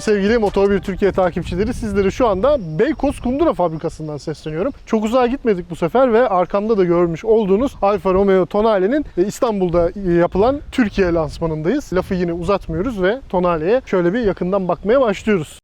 Merhabalar sevgili Motor1 Türkiye takipçileri. Sizleri şu anda Beykoz Kundura fabrikasından sesleniyorum. Çok uzağa gitmedik bu sefer ve arkamda da görmüş olduğunuz Alfa Romeo Tonale'nin e, İstanbul'da e, yapılan Türkiye lansmanındayız. Lafı yine uzatmıyoruz ve Tonale'ye şöyle bir yakından bakmaya başlıyoruz.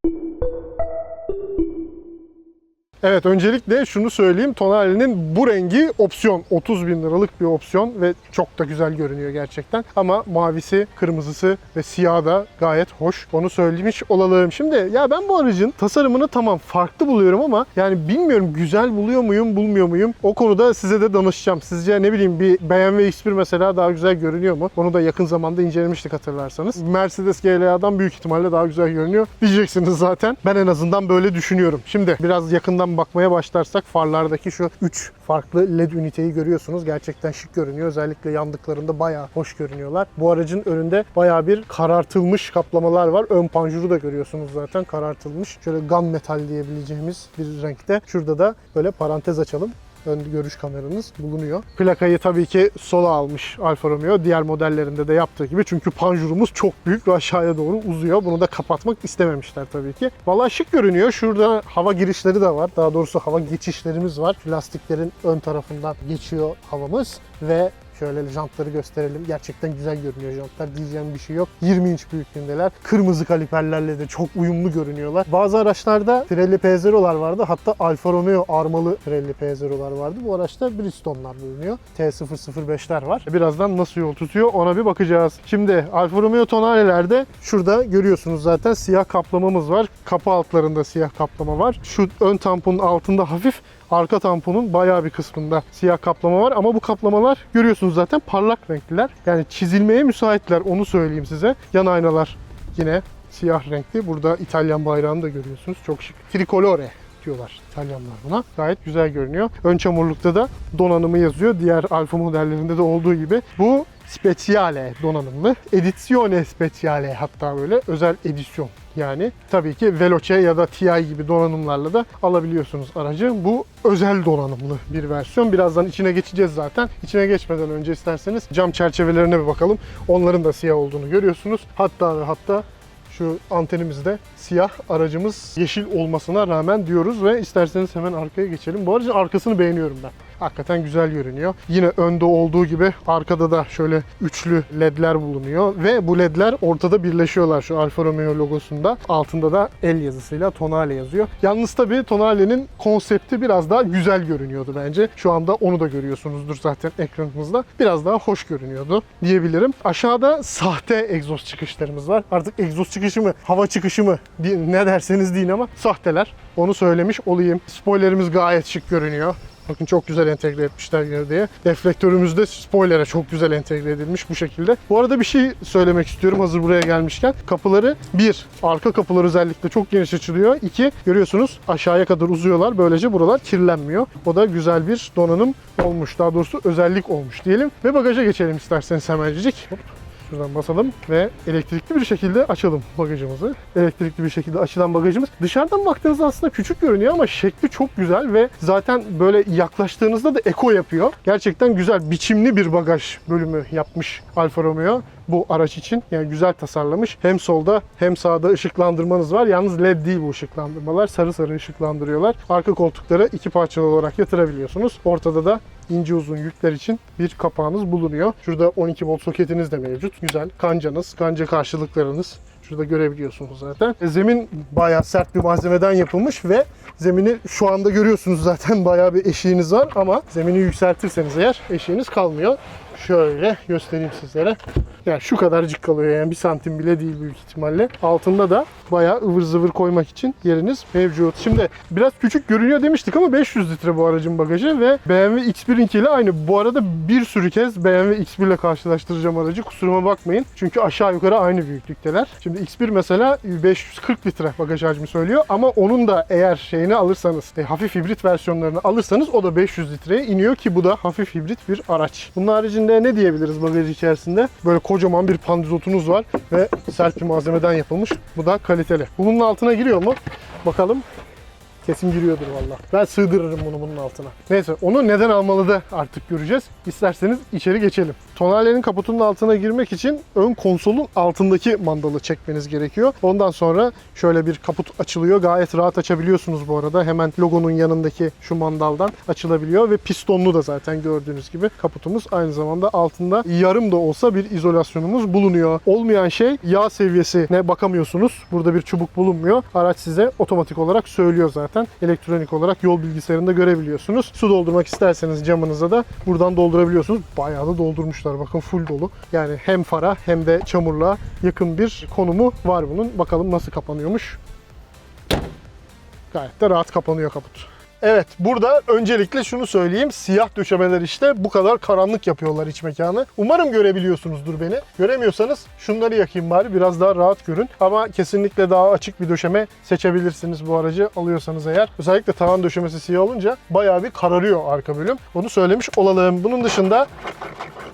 Evet öncelikle şunu söyleyeyim. Tonale'nin bu rengi opsiyon. 30 bin liralık bir opsiyon ve çok da güzel görünüyor gerçekten. Ama mavisi, kırmızısı ve siyahı da gayet hoş. Onu söylemiş olalım. Şimdi ya ben bu aracın tasarımını tamam farklı buluyorum ama yani bilmiyorum güzel buluyor muyum, bulmuyor muyum? O konuda size de danışacağım. Sizce ne bileyim bir BMW X1 mesela daha güzel görünüyor mu? Onu da yakın zamanda incelemiştik hatırlarsanız. Mercedes GLA'dan büyük ihtimalle daha güzel görünüyor diyeceksiniz zaten. Ben en azından böyle düşünüyorum. Şimdi biraz yakından bakmaya başlarsak farlardaki şu 3 farklı led üniteyi görüyorsunuz. Gerçekten şık görünüyor. Özellikle yandıklarında bayağı hoş görünüyorlar. Bu aracın önünde bayağı bir karartılmış kaplamalar var. Ön panjuru da görüyorsunuz zaten karartılmış. Şöyle gunmetal diyebileceğimiz bir renkte. Şurada da böyle parantez açalım ön görüş kameranız bulunuyor. Plakayı tabii ki sola almış Alfa Romeo. Diğer modellerinde de yaptığı gibi. Çünkü panjurumuz çok büyük ve aşağıya doğru uzuyor. Bunu da kapatmak istememişler tabii ki. Vallahi şık görünüyor. Şurada hava girişleri de var. Daha doğrusu hava geçişlerimiz var. Lastiklerin ön tarafından geçiyor havamız ve Şöyle jantları gösterelim. Gerçekten güzel görünüyor jantlar. Diyeceğim bir şey yok. 20 inç büyüklüğündeler. Kırmızı kaliperlerle de çok uyumlu görünüyorlar. Bazı araçlarda Pirelli P0'lar vardı. Hatta Alfa Romeo armalı Pirelli P0'lar vardı. Bu araçta Bristone'lar bulunuyor. T005'ler var. Birazdan nasıl yol tutuyor ona bir bakacağız. Şimdi Alfa Romeo Tonale'lerde şurada görüyorsunuz zaten siyah kaplamamız var. Kapı altlarında siyah kaplama var. Şu ön tamponun altında hafif Arka tamponun bayağı bir kısmında siyah kaplama var ama bu kaplamalar görüyorsunuz zaten parlak renkliler. Yani çizilmeye müsaitler onu söyleyeyim size. Yan aynalar yine siyah renkli. Burada İtalyan bayrağını da görüyorsunuz. Çok şık. Tricolore diyorlar İtalyanlar buna. Gayet güzel görünüyor. Ön çamurlukta da donanımı yazıyor. Diğer Alfa modellerinde de olduğu gibi. Bu Speciale donanımlı. Edizione Speciale hatta böyle özel edisyon yani tabii ki Veloce ya da TI gibi donanımlarla da alabiliyorsunuz aracı. Bu özel donanımlı bir versiyon. Birazdan içine geçeceğiz zaten. İçine geçmeden önce isterseniz cam çerçevelerine bir bakalım. Onların da siyah olduğunu görüyorsunuz. Hatta ve hatta şu antenimizde siyah aracımız yeşil olmasına rağmen diyoruz ve isterseniz hemen arkaya geçelim. Bu aracın arkasını beğeniyorum ben. Hakikaten güzel görünüyor. Yine önde olduğu gibi arkada da şöyle üçlü ledler bulunuyor ve bu ledler ortada birleşiyorlar şu Alfa Romeo logosunda. Altında da el yazısıyla Tonale yazıyor. Yalnız tabii Tonale'nin konsepti biraz daha güzel görünüyordu bence. Şu anda onu da görüyorsunuzdur zaten ekranımızda. Biraz daha hoş görünüyordu diyebilirim. Aşağıda sahte egzoz çıkışlarımız var. Artık egzoz çıkışı mı, hava çıkışı mı ne derseniz deyin ama sahteler. Onu söylemiş olayım. Spoilerimiz gayet şık görünüyor. Bakın çok güzel entegre etmişler gövdeye. Deflektörümüz de spoiler'e çok güzel entegre edilmiş bu şekilde. Bu arada bir şey söylemek istiyorum hazır buraya gelmişken. Kapıları bir, arka kapılar özellikle çok geniş açılıyor. İki, görüyorsunuz aşağıya kadar uzuyorlar. Böylece buralar kirlenmiyor. O da güzel bir donanım olmuş. Daha doğrusu özellik olmuş diyelim. Ve bagaja geçelim isterseniz hemencik. Hop. Şuradan basalım ve elektrikli bir şekilde açalım bagajımızı. Elektrikli bir şekilde açılan bagajımız. Dışarıdan baktığınızda aslında küçük görünüyor ama şekli çok güzel ve zaten böyle yaklaştığınızda da eko yapıyor. Gerçekten güzel biçimli bir bagaj bölümü yapmış Alfa Romeo bu araç için. Yani güzel tasarlamış. Hem solda hem sağda ışıklandırmanız var. Yalnız led değil bu ışıklandırmalar. Sarı sarı ışıklandırıyorlar. Arka koltuklara iki parçalı olarak yatırabiliyorsunuz. Ortada da ince uzun yükler için bir kapağınız bulunuyor. Şurada 12 volt soketiniz de mevcut. Güzel. Kancanız, kanca karşılıklarınız. Şurada görebiliyorsunuz zaten. Zemin bayağı sert bir malzemeden yapılmış ve zemini şu anda görüyorsunuz zaten bayağı bir eşiğiniz var ama zemini yükseltirseniz eğer eşiğiniz kalmıyor. Şöyle göstereyim sizlere. Yani şu kadarcık kalıyor yani bir santim bile değil büyük ihtimalle. Altında da bayağı ıvır zıvır koymak için yeriniz mevcut. Şimdi biraz küçük görünüyor demiştik ama 500 litre bu aracın bagajı ve BMW X1'inki ile aynı. Bu arada bir sürü kez BMW X1 ile karşılaştıracağım aracı. Kusuruma bakmayın. Çünkü aşağı yukarı aynı büyüklükteler. Şimdi X1 mesela 540 litre bagaj hacmi söylüyor ama onun da eğer şeyini alırsanız, e, hafif hibrit versiyonlarını alırsanız o da 500 litreye iniyor ki bu da hafif hibrit bir araç. Bunun haricinde ne diyebiliriz bagaj içerisinde? Böyle kocaman bir pandizotunuz var ve sert bir malzemeden yapılmış. Bu da kaliteli. Bunun altına giriyor mu? Bakalım. Kesin giriyordur valla. Ben sığdırırım bunu bunun altına. Neyse onu neden almalı da artık göreceğiz. İsterseniz içeri geçelim. Tonale'nin kaputunun altına girmek için ön konsolun altındaki mandalı çekmeniz gerekiyor. Ondan sonra şöyle bir kaput açılıyor. Gayet rahat açabiliyorsunuz bu arada. Hemen logonun yanındaki şu mandaldan açılabiliyor ve pistonlu da zaten gördüğünüz gibi kaputumuz aynı zamanda altında yarım da olsa bir izolasyonumuz bulunuyor. Olmayan şey yağ seviyesine bakamıyorsunuz. Burada bir çubuk bulunmuyor. Araç size otomatik olarak söylüyor zaten. Elektronik olarak yol bilgisayarında görebiliyorsunuz. Su doldurmak isterseniz camınıza da buradan doldurabiliyorsunuz. Bayağı da doldurmuşlar. Bakın full dolu. Yani hem fara hem de çamurluğa yakın bir konumu var bunun. Bakalım nasıl kapanıyormuş. Gayet de rahat kapanıyor kaput. Evet burada öncelikle şunu söyleyeyim. Siyah döşemeler işte bu kadar karanlık yapıyorlar iç mekanı. Umarım görebiliyorsunuzdur beni. Göremiyorsanız şunları yakayım bari biraz daha rahat görün. Ama kesinlikle daha açık bir döşeme seçebilirsiniz bu aracı alıyorsanız eğer. Özellikle tavan döşemesi siyah olunca bayağı bir kararıyor arka bölüm. Onu söylemiş olalım. Bunun dışında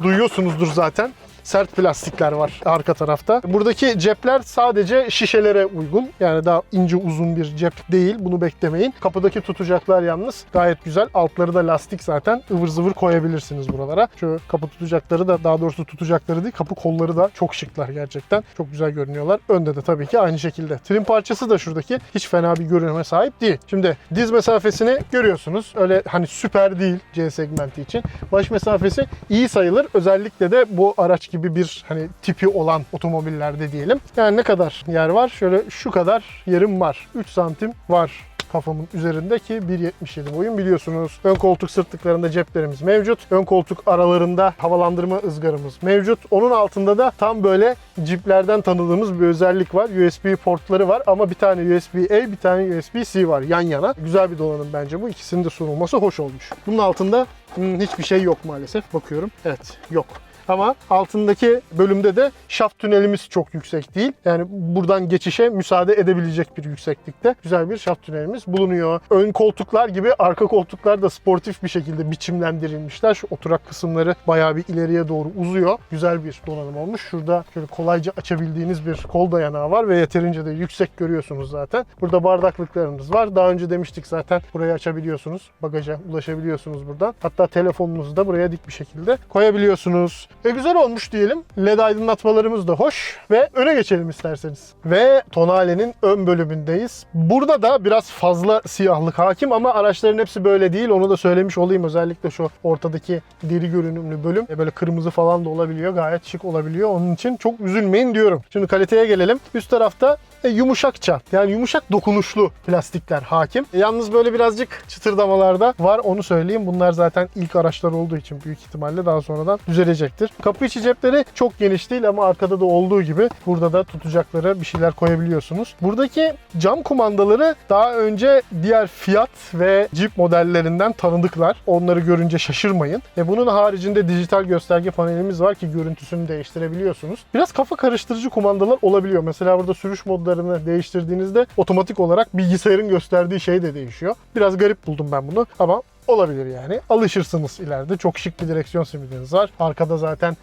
duyuyorsunuzdur zaten sert plastikler var arka tarafta. Buradaki cepler sadece şişelere uygun. Yani daha ince uzun bir cep değil. Bunu beklemeyin. Kapıdaki tutacaklar yalnız gayet güzel. Altları da lastik zaten. ıvır zıvır koyabilirsiniz buralara. Şu kapı tutacakları da daha doğrusu tutacakları değil. Kapı kolları da çok şıklar gerçekten. Çok güzel görünüyorlar. Önde de tabii ki aynı şekilde. Trim parçası da şuradaki hiç fena bir görünüme sahip değil. Şimdi diz mesafesini görüyorsunuz. Öyle hani süper değil C segmenti için. Baş mesafesi iyi sayılır. Özellikle de bu araç gibi bir hani tipi olan otomobillerde diyelim. Yani ne kadar yer var? Şöyle şu kadar yerim var. 3 santim var kafamın üzerinde ki 1.77 boyum biliyorsunuz. Ön koltuk sırtlıklarında ceplerimiz mevcut. Ön koltuk aralarında havalandırma ızgaramız mevcut. Onun altında da tam böyle Jeep'lerden tanıdığımız bir özellik var. USB portları var ama bir tane USB-A bir tane USB-C var yan yana. Güzel bir donanım bence bu. İkisinin de sunulması hoş olmuş. Bunun altında hiçbir şey yok maalesef. Bakıyorum. Evet yok. Ama altındaki bölümde de şaft tünelimiz çok yüksek değil. Yani buradan geçişe müsaade edebilecek bir yükseklikte güzel bir şaft tünelimiz bulunuyor. Ön koltuklar gibi arka koltuklar da sportif bir şekilde biçimlendirilmişler. Şu oturak kısımları bayağı bir ileriye doğru uzuyor. Güzel bir donanım olmuş. Şurada şöyle kolayca açabildiğiniz bir kol dayanağı var ve yeterince de yüksek görüyorsunuz zaten. Burada bardaklıklarımız var. Daha önce demiştik zaten burayı açabiliyorsunuz. Bagaja ulaşabiliyorsunuz buradan. Hatta telefonunuzu da buraya dik bir şekilde koyabiliyorsunuz. E güzel olmuş diyelim. LED aydınlatmalarımız da hoş ve öne geçelim isterseniz. Ve Tonale'nin ön bölümündeyiz. Burada da biraz fazla siyahlık hakim ama araçların hepsi böyle değil. Onu da söylemiş olayım. Özellikle şu ortadaki deri görünümlü bölüm e, böyle kırmızı falan da olabiliyor. Gayet şık olabiliyor. Onun için çok üzülmeyin diyorum. Şimdi kaliteye gelelim. Üst tarafta e, yumuşakça yani yumuşak dokunuşlu plastikler hakim. E, yalnız böyle birazcık çıtırdamalarda var onu söyleyeyim. Bunlar zaten ilk araçlar olduğu için büyük ihtimalle daha sonradan düzelecektir. Kapı içi cepleri çok geniş değil ama arkada da olduğu gibi burada da tutacakları bir şeyler koyabiliyorsunuz. Buradaki cam kumandaları daha önce diğer Fiat ve Jeep modellerinden tanıdıklar. Onları görünce şaşırmayın. E bunun haricinde dijital gösterge panelimiz var ki görüntüsünü değiştirebiliyorsunuz. Biraz kafa karıştırıcı kumandalar olabiliyor. Mesela burada sürüş modlarını değiştirdiğinizde otomatik olarak bilgisayarın gösterdiği şey de değişiyor. Biraz garip buldum ben bunu ama olabilir yani. Alışırsınız ileride. Çok şık bir direksiyon simidiniz var. Arkada zaten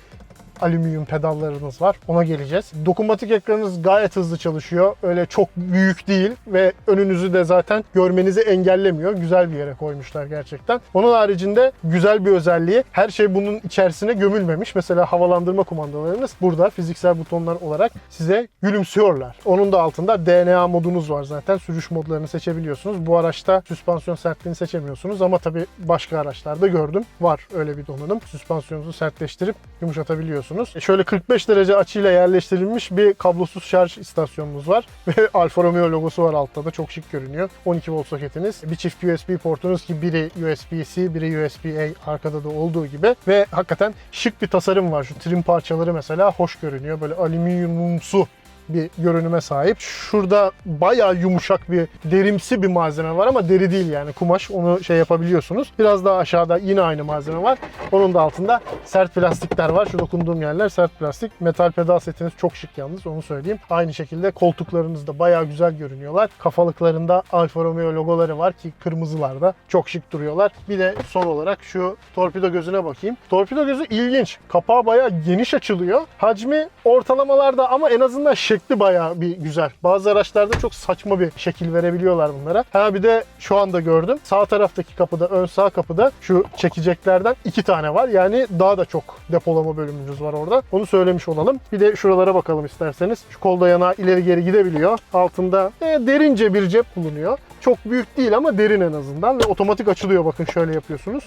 alüminyum pedallarınız var. Ona geleceğiz. Dokunmatik ekranınız gayet hızlı çalışıyor. Öyle çok büyük değil ve önünüzü de zaten görmenizi engellemiyor. Güzel bir yere koymuşlar gerçekten. Onun haricinde güzel bir özelliği her şey bunun içerisine gömülmemiş. Mesela havalandırma kumandalarınız burada fiziksel butonlar olarak size gülümsüyorlar. Onun da altında DNA modunuz var zaten. Sürüş modlarını seçebiliyorsunuz. Bu araçta süspansiyon sertliğini seçemiyorsunuz ama tabii başka araçlarda gördüm. Var öyle bir donanım. Süspansiyonunuzu sertleştirip yumuşatabiliyorsunuz. E şöyle 45 derece açıyla yerleştirilmiş bir kablosuz şarj istasyonumuz var. Ve Alfa Romeo logosu var altta da çok şık görünüyor. 12 volt soketiniz. Bir çift USB portunuz ki biri USB-C, biri USB-A arkada da olduğu gibi. Ve hakikaten şık bir tasarım var. Şu trim parçaları mesela hoş görünüyor. Böyle alüminyumumsu bir görünüme sahip. Şurada bayağı yumuşak bir derimsi bir malzeme var ama deri değil yani kumaş onu şey yapabiliyorsunuz. Biraz daha aşağıda yine aynı malzeme var. Onun da altında sert plastikler var. Şu dokunduğum yerler sert plastik. Metal pedal setiniz çok şık yalnız onu söyleyeyim. Aynı şekilde koltuklarınız da bayağı güzel görünüyorlar. Kafalıklarında Alfa Romeo logoları var ki kırmızılarda çok şık duruyorlar. Bir de son olarak şu torpido gözüne bakayım. Torpido gözü ilginç. Kapağı bayağı geniş açılıyor. Hacmi ortalamalarda ama en azından şekli şekli bayağı bir güzel. Bazı araçlarda çok saçma bir şekil verebiliyorlar bunlara. Ha bir de şu anda gördüm. Sağ taraftaki kapıda, ön sağ kapıda şu çekeceklerden iki tane var. Yani daha da çok depolama bölümümüz var orada. Onu söylemiş olalım. Bir de şuralara bakalım isterseniz. Şu kol dayanağı ileri geri gidebiliyor. Altında e, derince bir cep bulunuyor. Çok büyük değil ama derin en azından ve otomatik açılıyor. Bakın şöyle yapıyorsunuz.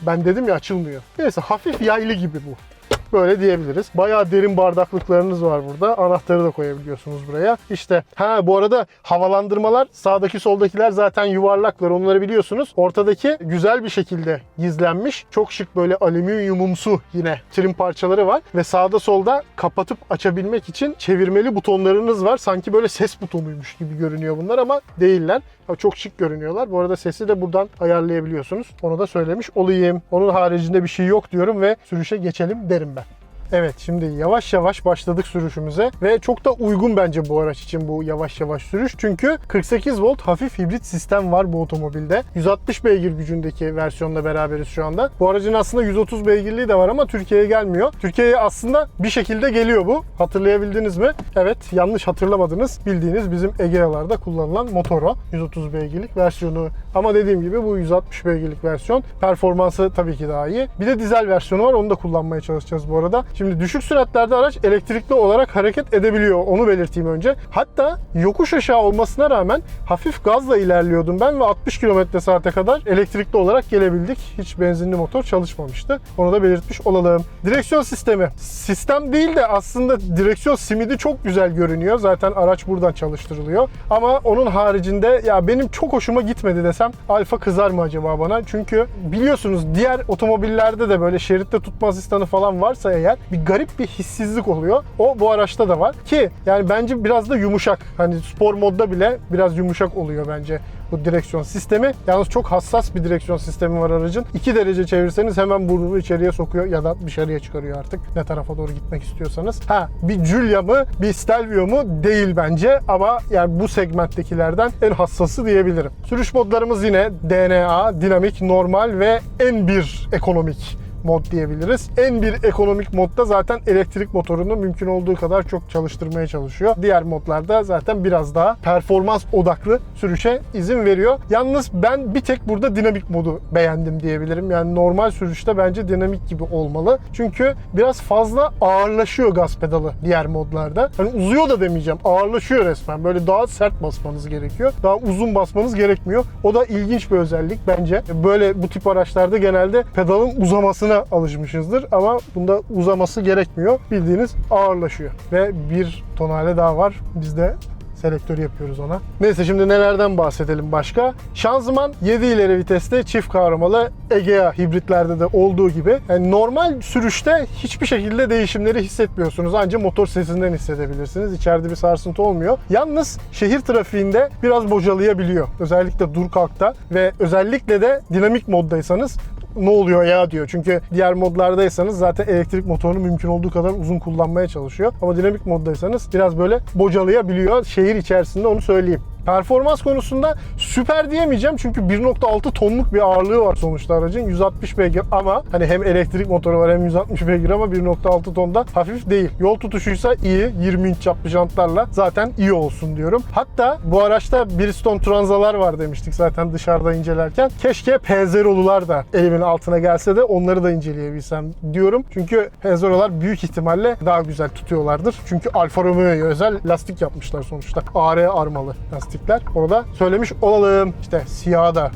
Ben dedim ya açılmıyor. Neyse hafif yaylı gibi bu. Böyle diyebiliriz. Bayağı derin bardaklıklarınız var burada. Anahtarı da koyabiliyorsunuz buraya. İşte ha bu arada havalandırmalar sağdaki soldakiler zaten yuvarlaklar onları biliyorsunuz. Ortadaki güzel bir şekilde gizlenmiş. Çok şık böyle alüminyumumsu yine trim parçaları var. Ve sağda solda kapatıp açabilmek için çevirmeli butonlarınız var. Sanki böyle ses butonuymuş gibi görünüyor bunlar ama değiller. Çok şık görünüyorlar. Bu arada sesi de buradan ayarlayabiliyorsunuz. Onu da söylemiş olayım. Onun haricinde bir şey yok diyorum ve sürüşe geçelim derim ben. Evet şimdi yavaş yavaş başladık sürüşümüze ve çok da uygun bence bu araç için bu yavaş yavaş sürüş. Çünkü 48 volt hafif hibrit sistem var bu otomobilde. 160 beygir gücündeki versiyonla beraberiz şu anda. Bu aracın aslında 130 beygirliği de var ama Türkiye'ye gelmiyor. Türkiye'ye aslında bir şekilde geliyor bu. Hatırlayabildiniz mi? Evet yanlış hatırlamadınız. Bildiğiniz bizim Egea'larda kullanılan motor o. 130 beygirlik versiyonu. Ama dediğim gibi bu 160 beygirlik versiyon. Performansı tabii ki daha iyi. Bir de dizel versiyonu var. Onu da kullanmaya çalışacağız bu arada. Şimdi düşük süratlerde araç elektrikli olarak hareket edebiliyor. Onu belirteyim önce. Hatta yokuş aşağı olmasına rağmen hafif gazla ilerliyordum ben ve 60 km saate kadar elektrikli olarak gelebildik. Hiç benzinli motor çalışmamıştı. Onu da belirtmiş olalım. Direksiyon sistemi. Sistem değil de aslında direksiyon simidi çok güzel görünüyor. Zaten araç buradan çalıştırılıyor. Ama onun haricinde ya benim çok hoşuma gitmedi desem Alfa kızar mı acaba bana? Çünkü biliyorsunuz diğer otomobillerde de böyle şeritte tutma asistanı falan varsa eğer bir garip bir hissizlik oluyor. O bu araçta da var ki yani bence biraz da yumuşak. Hani spor modda bile biraz yumuşak oluyor bence bu direksiyon sistemi. Yalnız çok hassas bir direksiyon sistemi var aracın. 2 derece çevirseniz hemen burnunu içeriye sokuyor ya da dışarıya çıkarıyor artık. Ne tarafa doğru gitmek istiyorsanız. Ha bir Giulia mı bir Stelvio mu değil bence ama yani bu segmenttekilerden en hassası diyebilirim. Sürüş modlarımız yine DNA, dinamik, normal ve N1 ekonomik mod diyebiliriz. En bir ekonomik modda zaten elektrik motorunu mümkün olduğu kadar çok çalıştırmaya çalışıyor. Diğer modlarda zaten biraz daha performans odaklı sürüşe izin veriyor. Yalnız ben bir tek burada dinamik modu beğendim diyebilirim. Yani normal sürüşte bence dinamik gibi olmalı. Çünkü biraz fazla ağırlaşıyor gaz pedalı diğer modlarda. Hani uzuyor da demeyeceğim. Ağırlaşıyor resmen. Böyle daha sert basmanız gerekiyor. Daha uzun basmanız gerekmiyor. O da ilginç bir özellik bence. Böyle bu tip araçlarda genelde pedalın uzamasına alışmışızdır ama bunda uzaması gerekmiyor. Bildiğiniz ağırlaşıyor. Ve bir tonale daha var. Biz de selektör yapıyoruz ona. Neyse şimdi nelerden bahsedelim başka? Şanzıman 7 ileri viteste çift kavramalı Egea hibritlerde de olduğu gibi. Yani normal sürüşte hiçbir şekilde değişimleri hissetmiyorsunuz. Ancak motor sesinden hissedebilirsiniz. İçeride bir sarsıntı olmuyor. Yalnız şehir trafiğinde biraz bocalayabiliyor. Özellikle dur kalkta ve özellikle de dinamik moddaysanız ne oluyor ya diyor. Çünkü diğer modlardaysanız zaten elektrik motorunu mümkün olduğu kadar uzun kullanmaya çalışıyor. Ama dinamik moddaysanız biraz böyle bocalayabiliyor şehir içerisinde onu söyleyeyim. Performans konusunda süper diyemeyeceğim çünkü 1.6 tonluk bir ağırlığı var sonuçta aracın. 160 beygir ama hani hem elektrik motoru var hem 160 beygir ama 1.6 tonda hafif değil. Yol tutuşuysa iyi. 20 inç çaplı jantlarla zaten iyi olsun diyorum. Hatta bu araçta Bridgestone Transalar var demiştik zaten dışarıda incelerken. Keşke P0'lular da elimin altına gelse de onları da inceleyebilsem diyorum. Çünkü P0'lar büyük ihtimalle daha güzel tutuyorlardır. Çünkü Alfa Romeo'ya özel lastik yapmışlar sonuçta. AR armalı lastikler. Onu da söylemiş olalım. İşte siyah da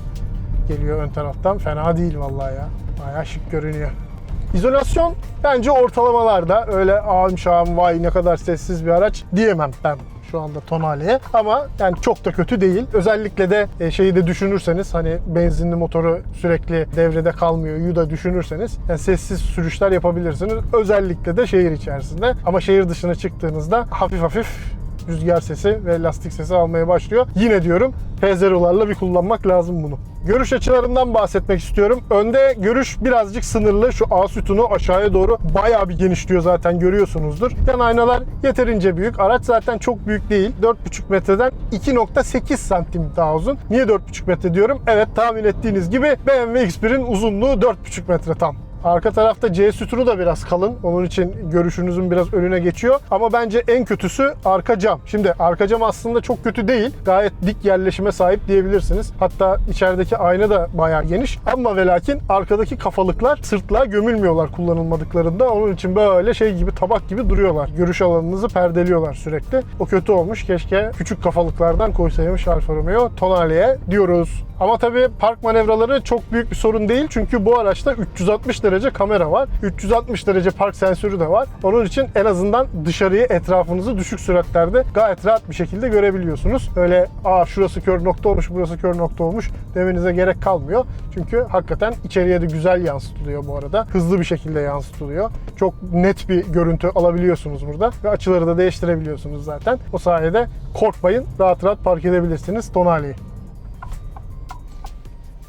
geliyor ön taraftan. Fena değil vallahi ya. Bayağı şık görünüyor. İzolasyon bence ortalamalarda öyle ağım vay ne kadar sessiz bir araç diyemem ben şu anda Tonale'ye. Ama yani çok da kötü değil. Özellikle de e, şeyi de düşünürseniz hani benzinli motoru sürekli devrede kalmıyor yu da düşünürseniz yani sessiz sürüşler yapabilirsiniz. Özellikle de şehir içerisinde. Ama şehir dışına çıktığınızda hafif hafif rüzgar sesi ve lastik sesi almaya başlıyor. Yine diyorum P0'larla bir kullanmak lazım bunu. Görüş açılarından bahsetmek istiyorum. Önde görüş birazcık sınırlı. Şu A sütunu aşağıya doğru bayağı bir genişliyor zaten görüyorsunuzdur. Yan aynalar yeterince büyük. Araç zaten çok büyük değil. 4,5 metreden 2.8 santim daha uzun. Niye 4,5 metre diyorum? Evet tahmin ettiğiniz gibi BMW X1'in uzunluğu 4,5 metre tam Arka tarafta C sütunu da biraz kalın. Onun için görüşünüzün biraz önüne geçiyor. Ama bence en kötüsü arka cam. Şimdi arka cam aslında çok kötü değil. Gayet dik yerleşime sahip diyebilirsiniz. Hatta içerideki ayna da bayağı geniş. Ama ve lakin arkadaki kafalıklar sırtlığa gömülmüyorlar kullanılmadıklarında. Onun için böyle şey gibi tabak gibi duruyorlar. Görüş alanınızı perdeliyorlar sürekli. O kötü olmuş. Keşke küçük kafalıklardan koysaymış Alfa Romeo Tonale'ye diyoruz. Ama tabii park manevraları çok büyük bir sorun değil. Çünkü bu araçta 360 derece kamera var. 360 derece park sensörü de var. Onun için en azından dışarıyı etrafınızı düşük süratlerde gayet rahat bir şekilde görebiliyorsunuz. Öyle aa şurası kör nokta olmuş, burası kör nokta olmuş demenize gerek kalmıyor. Çünkü hakikaten içeriye de güzel yansıtılıyor bu arada. Hızlı bir şekilde yansıtılıyor. Çok net bir görüntü alabiliyorsunuz burada. Ve açıları da değiştirebiliyorsunuz zaten. O sayede korkmayın. Rahat rahat park edebilirsiniz Tonali'yi.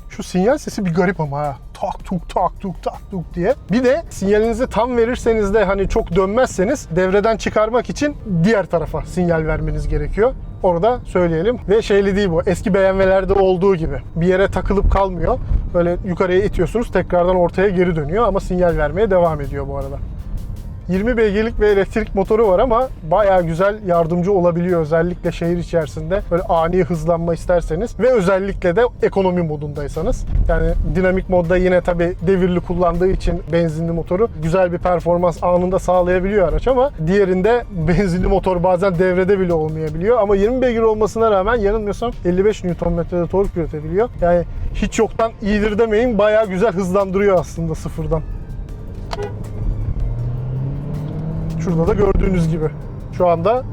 Şu sinyal sesi bir garip ama ha. Tak tuk tak tuk tak tuk diye. Bir de sinyalinizi tam verirseniz de hani çok dönmezseniz devreden çıkarmak için diğer tarafa sinyal vermeniz gerekiyor. Onu da söyleyelim. Ve şeyli değil bu. Eski BMW'lerde olduğu gibi. Bir yere takılıp kalmıyor. Böyle yukarıya itiyorsunuz tekrardan ortaya geri dönüyor ama sinyal vermeye devam ediyor bu arada. 20 beygirlik bir elektrik motoru var ama bayağı güzel yardımcı olabiliyor özellikle şehir içerisinde böyle ani hızlanma isterseniz ve özellikle de ekonomi modundaysanız. Yani dinamik modda yine tabi devirli kullandığı için benzinli motoru güzel bir performans anında sağlayabiliyor araç ama diğerinde benzinli motor bazen devrede bile olmayabiliyor ama 20 beygir olmasına rağmen yanılmıyorsam 55 Nm'de tork üretebiliyor. Yani hiç yoktan iyidir demeyin bayağı güzel hızlandırıyor aslında sıfırdan. Şurada da gördüğünüz gibi. Şu anda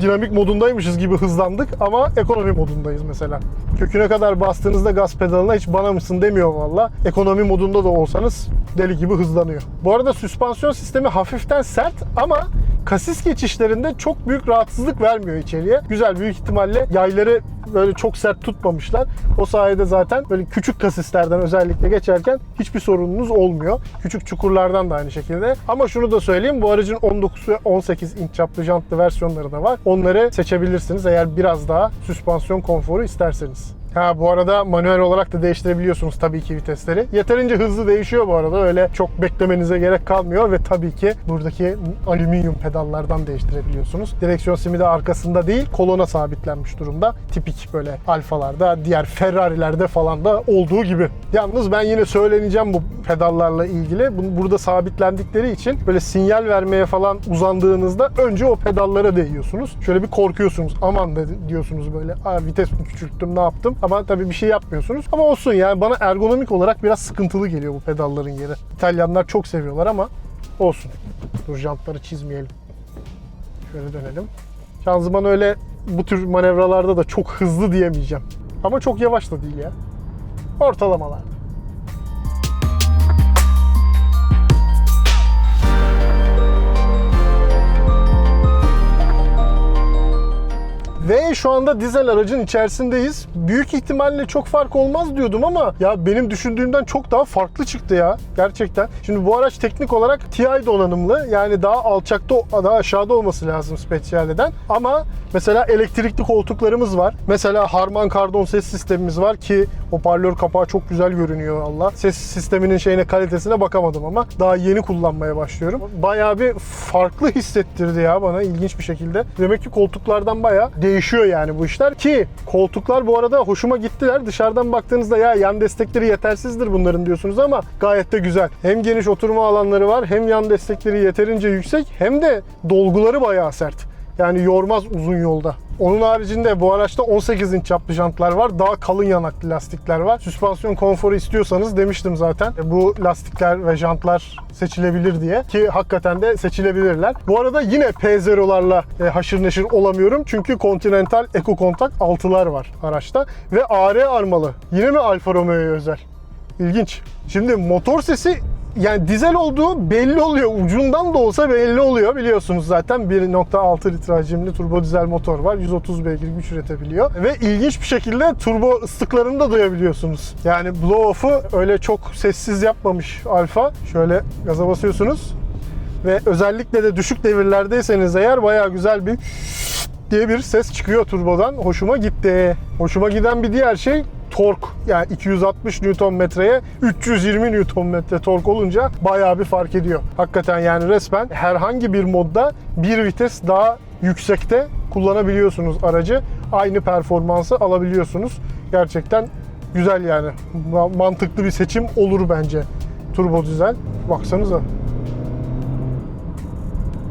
dinamik modundaymışız gibi hızlandık ama ekonomi modundayız mesela. Köküne kadar bastığınızda gaz pedalına hiç bana mısın demiyor valla. Ekonomi modunda da olsanız deli gibi hızlanıyor. Bu arada süspansiyon sistemi hafiften sert ama kasis geçişlerinde çok büyük rahatsızlık vermiyor içeriye. Güzel büyük ihtimalle yayları böyle çok sert tutmamışlar. O sayede zaten böyle küçük kasislerden özellikle geçerken hiçbir sorununuz olmuyor. Küçük çukurlardan da aynı şekilde. Ama şunu da söyleyeyim bu aracın 19 ve 18 inç çaplı jantlı versiyonları da var. Onları seçebilirsiniz eğer biraz daha süspansiyon konforu isterseniz. Ha bu arada manuel olarak da değiştirebiliyorsunuz tabii ki vitesleri. Yeterince hızlı değişiyor bu arada. Öyle çok beklemenize gerek kalmıyor ve tabii ki buradaki alüminyum pedallardan değiştirebiliyorsunuz. Direksiyon simi de arkasında değil, kolona sabitlenmiş durumda. Tipik böyle alfalarda, diğer Ferrari'lerde falan da olduğu gibi. Yalnız ben yine söyleneceğim bu pedallarla ilgili. Bu- Burada sabitlendikleri için böyle sinyal vermeye falan uzandığınızda önce o pedallara değiyorsunuz. Şöyle bir korkuyorsunuz. Aman diyorsunuz böyle. Aa, vites mi küçülttüm ne yaptım? Ama tabii bir şey yapmıyorsunuz. Ama olsun yani bana ergonomik olarak biraz sıkıntılı geliyor bu pedalların yeri. İtalyanlar çok seviyorlar ama olsun. Dur jantları çizmeyelim. Şöyle dönelim. Şanzıman öyle bu tür manevralarda da çok hızlı diyemeyeceğim. Ama çok yavaş da değil ya. Ortalamalar. Ve şu anda dizel aracın içerisindeyiz. Büyük ihtimalle çok fark olmaz diyordum ama ya benim düşündüğümden çok daha farklı çıktı ya. Gerçekten. Şimdi bu araç teknik olarak TI donanımlı. Yani daha alçakta, daha aşağıda olması lazım Speciale'den. Ama mesela elektrikli koltuklarımız var. Mesela Harman Kardon ses sistemimiz var ki hoparlör kapağı çok güzel görünüyor Allah. Ses sisteminin şeyine kalitesine bakamadım ama daha yeni kullanmaya başlıyorum. Bayağı bir farklı hissettirdi ya bana ilginç bir şekilde. Demek ki koltuklardan bayağı değişiyor yani bu işler ki koltuklar bu arada hoşuma gittiler. Dışarıdan baktığınızda ya yan destekleri yetersizdir bunların diyorsunuz ama gayet de güzel. Hem geniş oturma alanları var hem yan destekleri yeterince yüksek hem de dolguları bayağı sert. Yani yormaz uzun yolda. Onun haricinde bu araçta 18 inç çaplı jantlar var. Daha kalın yanaklı lastikler var. Süspansiyon konforu istiyorsanız demiştim zaten. Bu lastikler ve jantlar seçilebilir diye. Ki hakikaten de seçilebilirler. Bu arada yine P0'larla e, haşır neşir olamıyorum. Çünkü Continental Eco Contact 6'lar var araçta. Ve AR armalı. Yine mi Alfa Romeo'ya özel? İlginç. Şimdi motor sesi yani dizel olduğu belli oluyor. Ucundan da olsa belli oluyor biliyorsunuz zaten. 1.6 litre hacimli turbo dizel motor var. 130 beygir güç üretebiliyor. Ve ilginç bir şekilde turbo ıslıklarını da duyabiliyorsunuz. Yani blow off'u öyle çok sessiz yapmamış Alfa. Şöyle gaza basıyorsunuz. Ve özellikle de düşük devirlerdeyseniz eğer bayağı güzel bir diye bir ses çıkıyor turbodan. Hoşuma gitti. Hoşuma giden bir diğer şey tork yani 260 Nm'ye 320 Nm tork olunca bayağı bir fark ediyor. Hakikaten yani resmen herhangi bir modda bir vites daha yüksekte kullanabiliyorsunuz aracı. Aynı performansı alabiliyorsunuz. Gerçekten güzel yani. Ma- Mantıklı bir seçim olur bence. Turbo dizel. Baksanıza.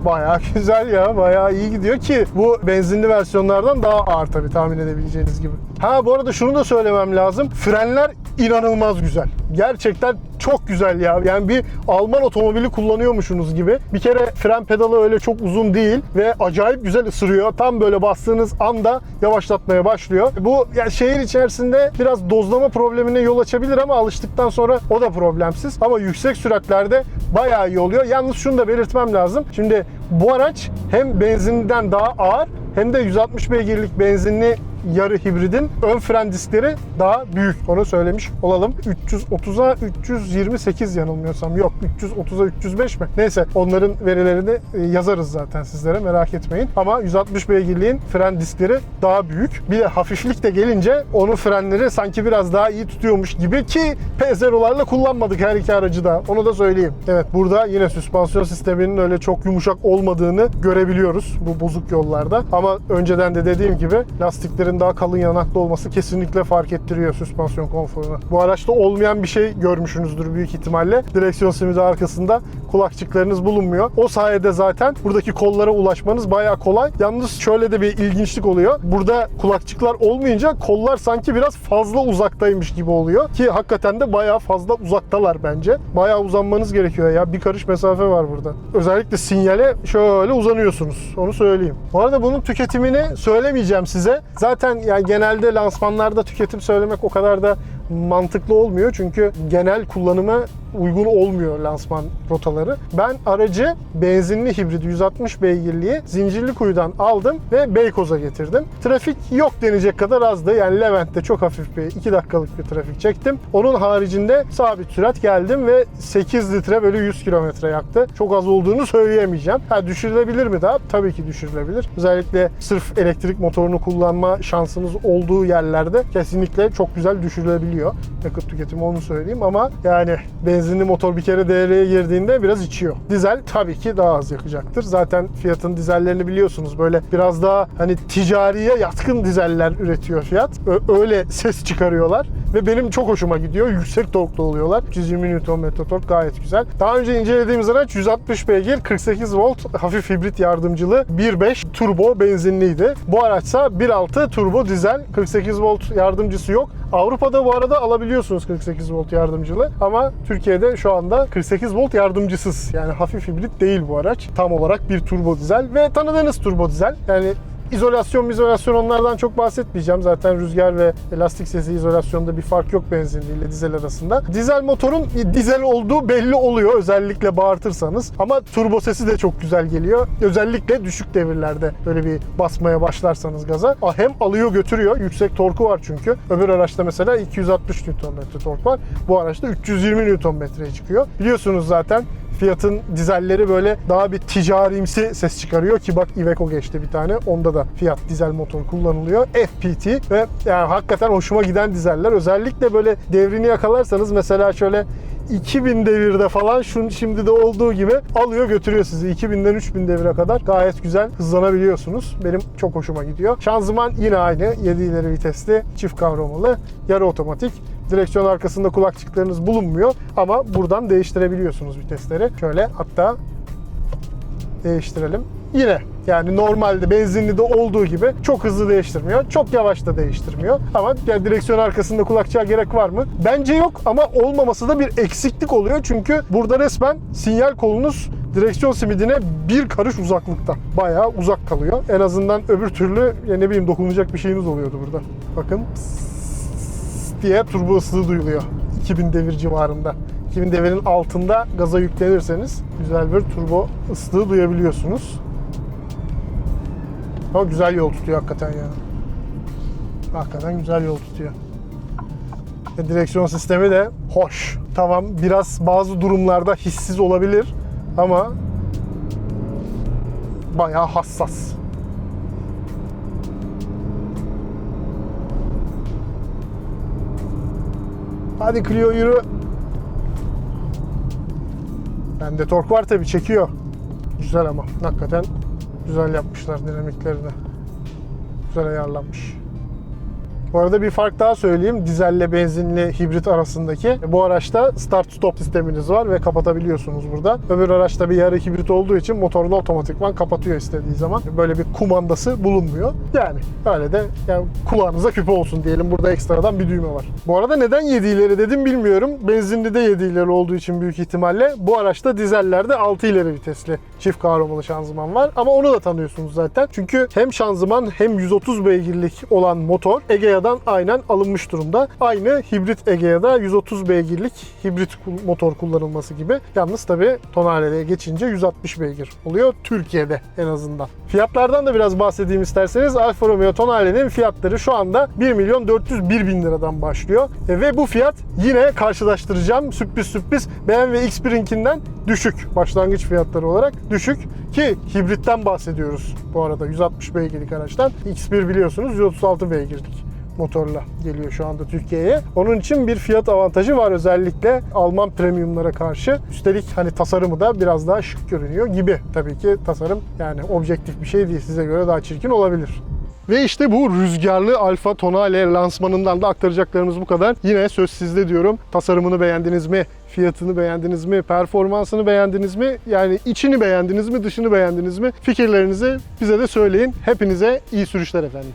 Bayağı güzel ya. Bayağı iyi gidiyor ki bu benzinli versiyonlardan daha ağır tabii tahmin edebileceğiniz gibi. Ha bu arada şunu da söylemem lazım. Frenler inanılmaz güzel. Gerçekten çok güzel ya. Yani bir Alman otomobili kullanıyormuşsunuz gibi. Bir kere fren pedalı öyle çok uzun değil ve acayip güzel ısırıyor. Tam böyle bastığınız anda yavaşlatmaya başlıyor. Bu yani şehir içerisinde biraz dozlama problemine yol açabilir ama alıştıktan sonra o da problemsiz. Ama yüksek süratlerde bayağı iyi oluyor. Yalnız şunu da belirtmem lazım. Şimdi bu araç hem benzinden daha ağır hem de 160 beygirlik benzinli yarı hibridin ön fren diskleri daha büyük. Onu söylemiş olalım. 330'a 328 yanılmıyorsam. Yok 330'a 305 mi? Neyse onların verilerini e, yazarız zaten sizlere merak etmeyin. Ama 160 beygirliğin fren diskleri daha büyük. Bir de hafiflik de gelince onun frenleri sanki biraz daha iyi tutuyormuş gibi ki P0'larla kullanmadık her iki aracı da. Onu da söyleyeyim. Evet burada yine süspansiyon sisteminin öyle çok yumuşak olmadığını görebiliyoruz bu bozuk yollarda. Ama önceden de dediğim gibi lastiklerin daha kalın yanaklı olması kesinlikle fark ettiriyor süspansiyon konforunu. Bu araçta olmayan bir şey görmüşsünüzdür büyük ihtimalle. Direksiyon simidi arkasında kulakçıklarınız bulunmuyor. O sayede zaten buradaki kollara ulaşmanız bayağı kolay. Yalnız şöyle de bir ilginçlik oluyor. Burada kulakçıklar olmayınca kollar sanki biraz fazla uzaktaymış gibi oluyor. Ki hakikaten de bayağı fazla uzaktalar bence. Bayağı uzanmanız gerekiyor ya. Bir karış mesafe var burada. Özellikle sinyale şöyle uzanıyorsunuz. Onu söyleyeyim. Bu arada bunun tüketimini söylemeyeceğim size. Zaten yani genelde lansmanlarda tüketim söylemek o kadar da mantıklı olmuyor. Çünkü genel kullanıma uygun olmuyor lansman rotaları. Ben aracı benzinli hibrit 160 beygirliği Zincirlikuyu'dan aldım ve Beykoz'a getirdim. Trafik yok denecek kadar azdı. Yani Levent'te çok hafif bir 2 dakikalık bir trafik çektim. Onun haricinde sabit sürat geldim ve 8 litre bölü 100 kilometre yaktı. Çok az olduğunu söyleyemeyeceğim. Ha düşürülebilir mi daha? Tabii ki düşürülebilir. Özellikle sırf elektrik motorunu kullanma şansınız olduğu yerlerde kesinlikle çok güzel düşürülebiliyor. Yakıt tüketimi onu söyleyeyim ama yani benzinli motor bir kere devreye girdiğinde biraz içiyor. Dizel tabii ki daha az yakacaktır. Zaten Fiat'ın dizellerini biliyorsunuz. Böyle biraz daha hani ticariye yatkın dizeller üretiyor Fiat. Ö- öyle ses çıkarıyorlar ve benim çok hoşuma gidiyor. Yüksek torklu oluyorlar. 320 Nm tork gayet güzel. Daha önce incelediğimiz araç 160 beygir 48 volt hafif hibrit yardımcılı 1.5 turbo benzinliydi. Bu araçsa 1.6 turbo dizel 48 volt yardımcısı yok. Avrupa'da bu arada alabiliyorsunuz 48 volt yardımcılı ama Türkiye'de şu anda 48 volt yardımcısız. Yani hafif hibrit değil bu araç. Tam olarak bir turbo dizel ve tanıdığınız turbo dizel. Yani İzolasyon izolasyon onlardan çok bahsetmeyeceğim. Zaten rüzgar ve lastik sesi izolasyonda bir fark yok benzinli ile dizel arasında. Dizel motorun dizel olduğu belli oluyor özellikle bağırtırsanız. Ama turbo sesi de çok güzel geliyor. Özellikle düşük devirlerde böyle bir basmaya başlarsanız gaza. Hem alıyor götürüyor. Yüksek torku var çünkü. Öbür araçta mesela 260 Nm tork var. Bu araçta 320 Nm'ye çıkıyor. Biliyorsunuz zaten Fiat'ın dizelleri böyle daha bir ticarimsi ses çıkarıyor ki bak Iveco geçti bir tane. Onda da Fiat dizel motor kullanılıyor. FPT ve yani hakikaten hoşuma giden dizeller. Özellikle böyle devrini yakalarsanız mesela şöyle 2000 devirde falan şun şimdi de olduğu gibi alıyor götürüyor sizi. 2000'den 3000 devire kadar gayet güzel hızlanabiliyorsunuz. Benim çok hoşuma gidiyor. Şanzıman yine aynı. 7 ileri vitesli, çift kavramalı, yarı otomatik. Direksiyon arkasında kulakçıklarınız bulunmuyor ama buradan değiştirebiliyorsunuz vitesleri. Şöyle hatta değiştirelim. Yine yani normalde benzinli de olduğu gibi çok hızlı değiştirmiyor. Çok yavaş da değiştirmiyor. Ama yani direksiyon arkasında kulakçığa gerek var mı? Bence yok ama olmaması da bir eksiklik oluyor. Çünkü burada resmen sinyal kolunuz direksiyon simidine bir karış uzaklıkta. Bayağı uzak kalıyor. En azından öbür türlü ya ne bileyim dokunacak bir şeyiniz oluyordu burada. Bakın diye turbo ıslığı duyuluyor. 2000 devir civarında. 2000 devirin altında gaza yüklenirseniz güzel bir turbo ıslığı duyabiliyorsunuz. Ama güzel yol tutuyor hakikaten ya. Hakikaten güzel yol tutuyor. E, direksiyon sistemi de hoş. Tamam biraz bazı durumlarda hissiz olabilir ama bayağı hassas. Hadi Clio yürü. Bende tork var tabi çekiyor. Güzel ama hakikaten güzel yapmışlar dinamiklerini. Güzel ayarlanmış. Bu arada bir fark daha söyleyeyim. Dizelle benzinli hibrit arasındaki. Bu araçta start stop sisteminiz var ve kapatabiliyorsunuz burada. Öbür araçta bir yarı hibrit olduğu için motorunu otomatikman kapatıyor istediği zaman. Böyle bir kumandası bulunmuyor. Yani öyle de yani kulağınıza küpe olsun diyelim. Burada ekstradan bir düğme var. Bu arada neden 7 ileri dedim bilmiyorum. Benzinli de 7 ileri olduğu için büyük ihtimalle. Bu araçta dizellerde 6 ileri vitesli çift kavramalı şanzıman var. Ama onu da tanıyorsunuz zaten. Çünkü hem şanzıman hem 130 beygirlik olan motor Egea'dan aynen alınmış durumda. Aynı hibrit Egea'da 130 beygirlik hibrit motor kullanılması gibi. Yalnız tabii Tonale'ye geçince 160 beygir oluyor Türkiye'de en azından. Fiyatlardan da biraz bahsedeyim isterseniz. Alfa Romeo Tonale'nin fiyatları şu anda 1 milyon 401 bin liradan başlıyor. E, ve bu fiyat yine karşılaştıracağım sürpriz sürpriz BMW X1'inkinden düşük. Başlangıç fiyatları olarak düşük. Ki hibritten bahsediyoruz bu arada 160 beygirlik araçtan. X1 biliyorsunuz 136 beygirlik motorla geliyor şu anda Türkiye'ye. Onun için bir fiyat avantajı var özellikle Alman premiumlara karşı. Üstelik hani tasarımı da biraz daha şık görünüyor gibi. Tabii ki tasarım yani objektif bir şey değil. Size göre daha çirkin olabilir. Ve işte bu rüzgarlı Alfa Tonale lansmanından da aktaracaklarımız bu kadar. Yine söz sizde diyorum. Tasarımını beğendiniz mi? Fiyatını beğendiniz mi? Performansını beğendiniz mi? Yani içini beğendiniz mi? Dışını beğendiniz mi? Fikirlerinizi bize de söyleyin. Hepinize iyi sürüşler efendim.